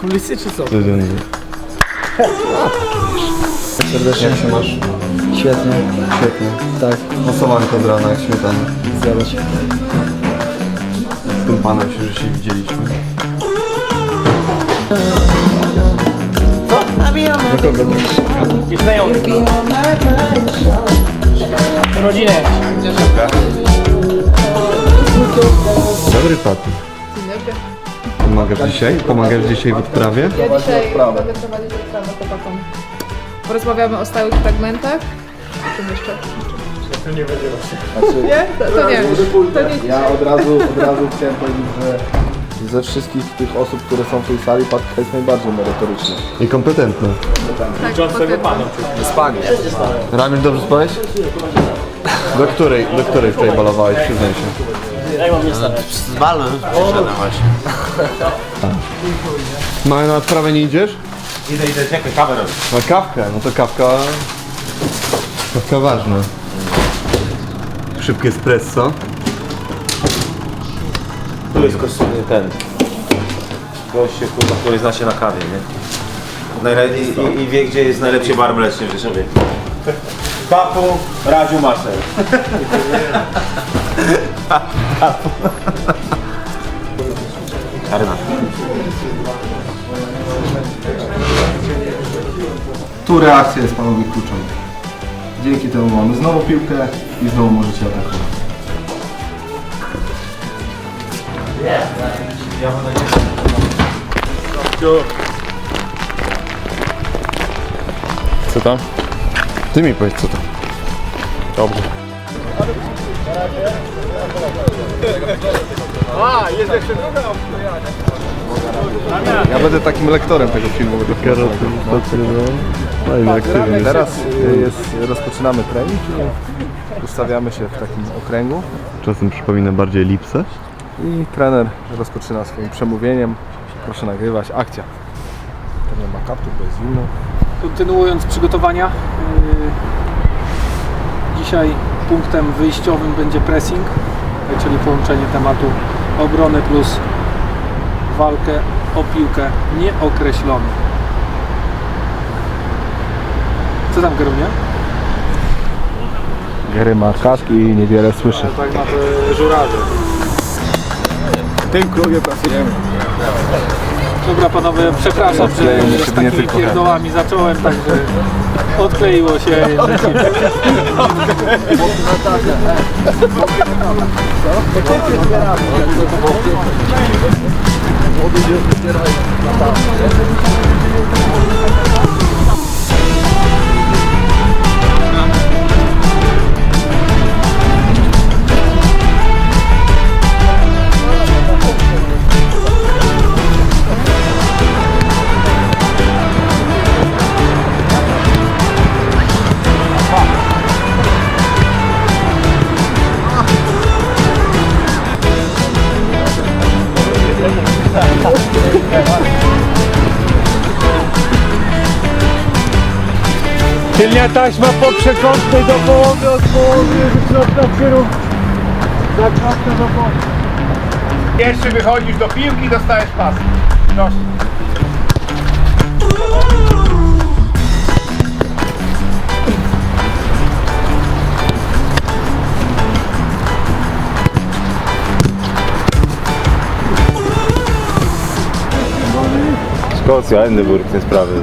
Kulisy czy co? Serdecznie się masz? Świetnie. Świetnie. Tak, Masowanko z rana jak śmietana. zgadza się. Z tym panem się że się widzieliśmy. Rodzinę. Dobry tatu. Pomagasz dzisiaj? Pomagasz dzisiaj w odprawie? Ja dzisiaj będę prowadzić odprawę chłopakom. Porozmawiamy o stałych fragmentach. O czym jeszcze? To nie będzie Nie? To, to nie. To nie Ja od razu, od razu chciałem powiedzieć, że ze wszystkich tych osób, które są w tej sali, Patka jest najbardziej merytoryczny. I kompetentny. tak, potem. Spanie. Ramil, dobrze spałeś? Do której, do której wczoraj balowałeś? Przyznaj się. Z balu przyszedłem właśnie. Mały na odprawę nie idziesz? Idę, idę, czekaj, kawę robię. Na kawkę, no to kawka... Kawka ważna. Szybkie espresso. Tu jest kosztowny ten. Goście, kurwa, który zna się na kawie, nie? Najle- i, i, I wie, gdzie jest najlepszy bar mleczny w Rzeszowie. Papu, Radziu Masel. Arena. Tu reakcja jest panowie kluczowa. Dzięki temu mamy znowu piłkę i znowu możecie atakować. Co tam? Ty mi powiedz co to. Dobrze. Ja będę takim lektorem tego filmu. Będę Teraz y, jest, rozpoczynamy trening, ustawiamy się w takim okręgu Czasem przypomina bardziej elipsę. i trener rozpoczyna swoim przemówieniem. Proszę nagrywać. Akcja. Trener ma kaptur, bo jest zimno. Kontynuując przygotowania, yy, dzisiaj punktem wyjściowym będzie pressing, czyli połączenie tematu obrony plus walkę o piłkę nieokreśloną. Co tam kierunie? Gary ma kask i niewiele słyszy. Tak na te żuraże. W tym klubie pracujemy. Dobra panowie, przepraszam, że się, z nie takimi tylko pierdołami zacząłem, także odkleiło się. Tylnia taśma po przekątnej do połowy, od połowy wykrotna przyrób za kratkę do połowy. Pierwszy wychodzisz do piłki, dostajesz pas. Proszę. Szkocja, Edynburg, te sprawy.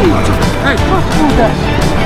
你这个太了